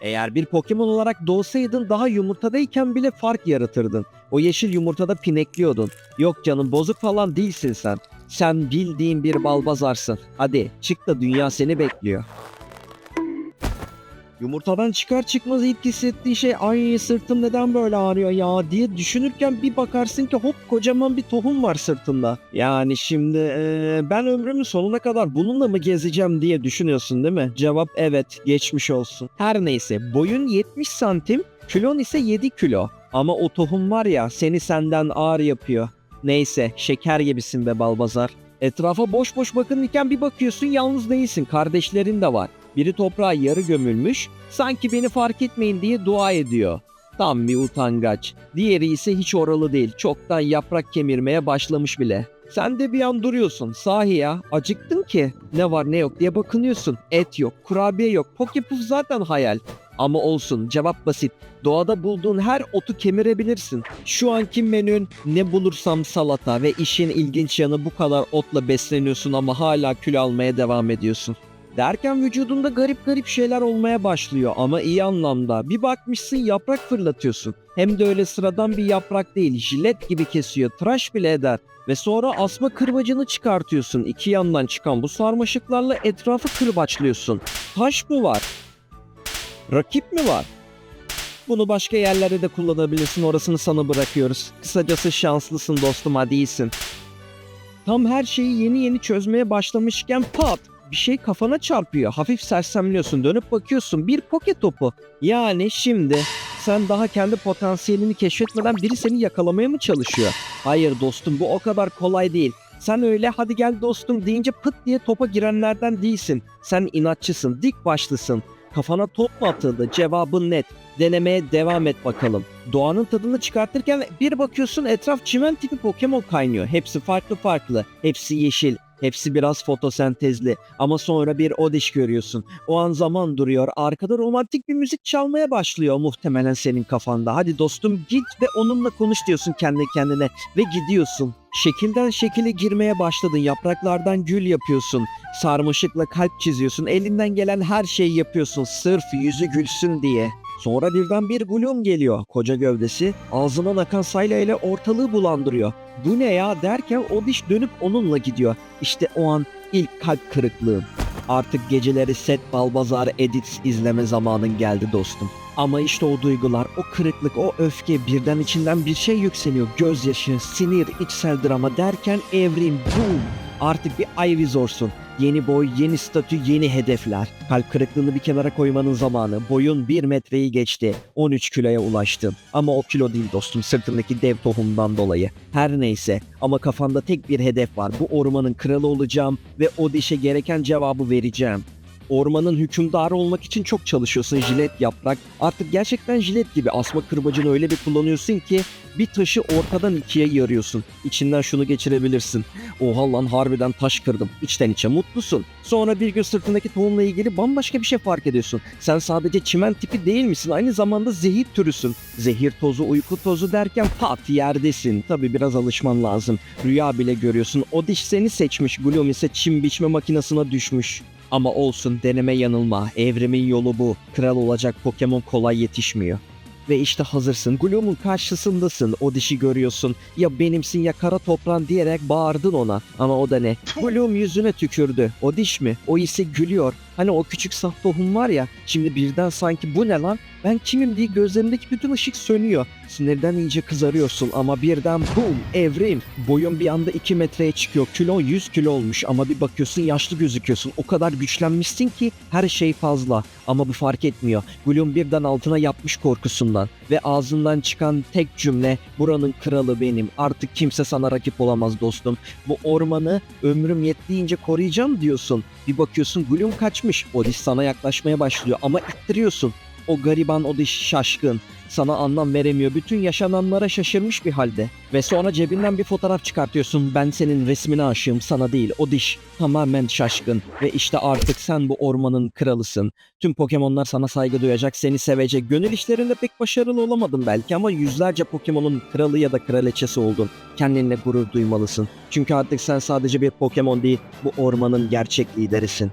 Eğer bir Pokemon olarak doğsaydın daha yumurtadayken bile fark yaratırdın. O yeşil yumurtada pinekliyordun. Yok canım bozuk falan değilsin sen. Sen bildiğin bir balbazarsın. Hadi çık da dünya seni bekliyor. Yumurtadan çıkar çıkmaz ilk hissettiği şey ay sırtım neden böyle ağrıyor ya diye düşünürken bir bakarsın ki hop kocaman bir tohum var sırtında. Yani şimdi eee, ben ömrümün sonuna kadar bununla mı gezeceğim diye düşünüyorsun değil mi? Cevap evet geçmiş olsun. Her neyse boyun 70 santim kilon ise 7 kilo. Ama o tohum var ya seni senden ağır yapıyor. Neyse şeker gibisin be balbazar. Etrafa boş boş bakınırken bir bakıyorsun yalnız değilsin kardeşlerin de var. Biri toprağa yarı gömülmüş, sanki beni fark etmeyin diye dua ediyor. Tam bir utangaç. Diğeri ise hiç oralı değil, çoktan yaprak kemirmeye başlamış bile. Sen de bir an duruyorsun. Sahi ya, acıktın ki. Ne var ne yok diye bakınıyorsun. Et yok, kurabiye yok, pokepuf zaten hayal. Ama olsun, cevap basit. Doğada bulduğun her otu kemirebilirsin. Şu anki menün ne bulursam salata ve işin ilginç yanı bu kadar otla besleniyorsun ama hala kül almaya devam ediyorsun. Derken vücudunda garip garip şeyler olmaya başlıyor ama iyi anlamda. Bir bakmışsın yaprak fırlatıyorsun. Hem de öyle sıradan bir yaprak değil, jilet gibi kesiyor, tıraş bile eder. Ve sonra asma kırbacını çıkartıyorsun. İki yandan çıkan bu sarmaşıklarla etrafı kırbaçlıyorsun. Taş mı var? Rakip mi var? Bunu başka yerlerde de kullanabilirsin. Orasını sana bırakıyoruz. Kısacası şanslısın dostum hadi iyisin. Tam her şeyi yeni yeni çözmeye başlamışken pat bir şey kafana çarpıyor. Hafif sersemliyorsun. Dönüp bakıyorsun. Bir poke topu. Yani şimdi sen daha kendi potansiyelini keşfetmeden biri seni yakalamaya mı çalışıyor? Hayır dostum bu o kadar kolay değil. Sen öyle hadi gel dostum deyince pıt diye topa girenlerden değilsin. Sen inatçısın, dik başlısın. Kafana top mu atıldı? Cevabın net. Denemeye devam et bakalım. Doğanın tadını çıkartırken bir bakıyorsun etraf çimen tipi Pokemon kaynıyor. Hepsi farklı farklı. Hepsi yeşil. Hepsi biraz fotosentezli ama sonra bir odiş görüyorsun. O an zaman duruyor. Arkada romantik bir müzik çalmaya başlıyor muhtemelen senin kafanda. Hadi dostum git ve onunla konuş diyorsun kendi kendine ve gidiyorsun. Şekilden şekile girmeye başladın. Yapraklardan gül yapıyorsun. Sarmaşıkla kalp çiziyorsun. Elinden gelen her şeyi yapıyorsun. Sırf yüzü gülsün diye. Sonra birden bir Gloom geliyor. Koca gövdesi ağzından akan sayla ile ortalığı bulandırıyor. Bu ne ya derken o diş dönüp onunla gidiyor. İşte o an ilk kalp kırıklığın. Artık geceleri set Balbazar Edits izleme zamanın geldi dostum. Ama işte o duygular, o kırıklık, o öfke birden içinden bir şey yükseliyor. Gözyaşı, sinir, içsel drama derken evrim boom. Artık bir Ivysaur'sun. Yeni boy, yeni statü, yeni hedefler. Kalp kırıklığını bir kenara koymanın zamanı. Boyun 1 metreyi geçti. 13 kiloya ulaştın. Ama o kilo değil dostum sırtındaki dev tohumdan dolayı. Her neyse ama kafanda tek bir hedef var. Bu ormanın kralı olacağım ve o dişe gereken cevabı vereceğim. Ormanın hükümdarı olmak için çok çalışıyorsun jilet yaprak. Artık gerçekten jilet gibi asma kırbacını öyle bir kullanıyorsun ki bir taşı ortadan ikiye yarıyorsun. İçinden şunu geçirebilirsin. Oha lan harbiden taş kırdım. İçten içe mutlusun. Sonra bir gün sırtındaki tohumla ilgili bambaşka bir şey fark ediyorsun. Sen sadece çimen tipi değil misin? Aynı zamanda zehir türüsün. Zehir tozu, uyku tozu derken pat yerdesin. Tabi biraz alışman lazım. Rüya bile görüyorsun. O diş seni seçmiş. Gloom ise çim biçme makinesine düşmüş. Ama olsun deneme yanılma. Evrimin yolu bu. Kral olacak Pokemon kolay yetişmiyor. Ve işte hazırsın. Gloom'un karşısındasın. O dişi görüyorsun. Ya benimsin ya kara toprağın diyerek bağırdın ona. Ama o da ne? Gloom yüzüne tükürdü. O diş mi? O ise gülüyor. Hani o küçük saf tohum var ya. Şimdi birden sanki bu ne lan? Ben kimim diye gözlerindeki bütün ışık sönüyor. Sinirden iyice kızarıyorsun ama birden boom evrim. Boyun bir anda 2 metreye çıkıyor. Kilon 100 kilo olmuş ama bir bakıyorsun yaşlı gözüküyorsun. O kadar güçlenmişsin ki her şey fazla. Ama bu fark etmiyor. Gloom birden altına yapmış korkusundan. Ve ağzından çıkan tek cümle buranın kralı benim. Artık kimse sana rakip olamaz dostum. Bu ormanı ömrüm yettiğince koruyacağım diyorsun. Bir bakıyorsun Gloom kaçmış. O diş sana yaklaşmaya başlıyor ama ittiriyorsun. O gariban o diş şaşkın. Sana anlam veremiyor. Bütün yaşananlara şaşırmış bir halde. Ve sonra cebinden bir fotoğraf çıkartıyorsun. Ben senin resmine aşığım sana değil. O diş tamamen şaşkın. Ve işte artık sen bu ormanın kralısın. Tüm Pokemon'lar sana saygı duyacak, seni sevecek. Gönül işlerinde pek başarılı olamadın belki ama yüzlerce Pokemon'un kralı ya da kraliçesi oldun. Kendinle gurur duymalısın. Çünkü artık sen sadece bir Pokemon değil, bu ormanın gerçek liderisin.